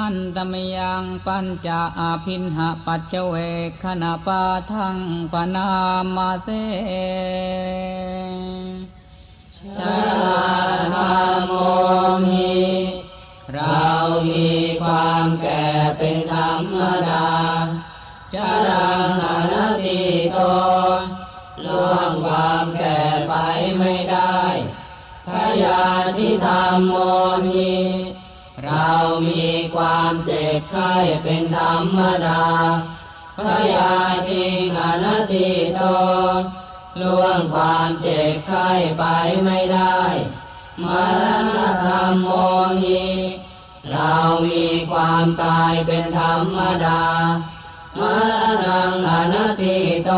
หันตมยังปัญจอาพินหะปัจเจเวกขณปาทังปนามาเสชาธรรมโมหิเรามีความแก่เป็นธรรมดาชรังอนัตติโตล่วงความแก่ไปไม่ได้พยาธิธรรมโมหิ เรามีความเจ็บไข้เป็นธรรมดาพยาธิงอนัตติโตล่วงความเจ็บไข้ไปไม่ได้มรณะธรรมโมหิเรามีความตายเป็นธรรมดามรณังอนัตติโต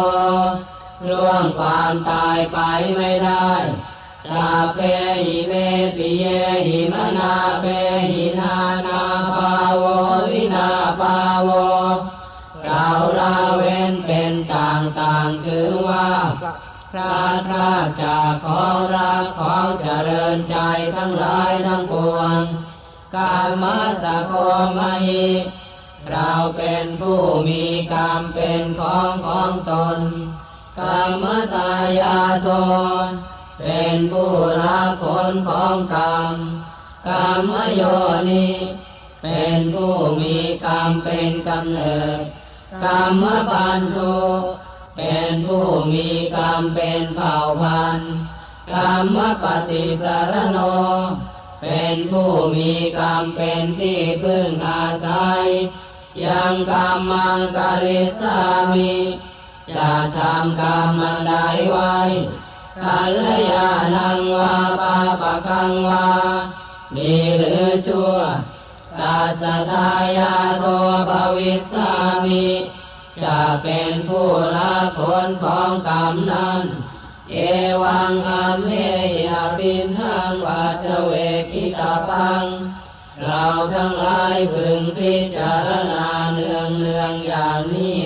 ล่วงความตายไปไม่ได้ ตาเพหิเมปิเยหิมนาเพหินานาภาววินาภาวเราละเว้นเป็นต่างๆคือว่าพระพระจากขอรักของเจริญใจทั้งหลายทั้งปวงกามาสะโคมาหิเราเป็นผู้มีกรรมเป็นของของตนกรรมตายาโท เป็นผู้รับผลของกรรมกรรมโยนิเป็นผู้มีกรรมเป็นกำเนิดกรรมปันทุเป็นผู้มีกรรมเป็นเผ่าพันธุ์กรรมปฏิสารโน เป็นผู้มีกรรมเป็นที่พึ่งอาศัย ยังกรรมังกริสามิ จะทำกรรมอันใดไว้ กัลยาณังวาปาปะกังวาดีหรือชั่วตาสทายาโตภวิสามิจะเป็นผู้รับผลของกรรมนั้น เอวังอามเมยาปินหังวัจเวกิตาปัง เราทั้งหลายพึงพิจารณาเนืองเนืองอย่างนี้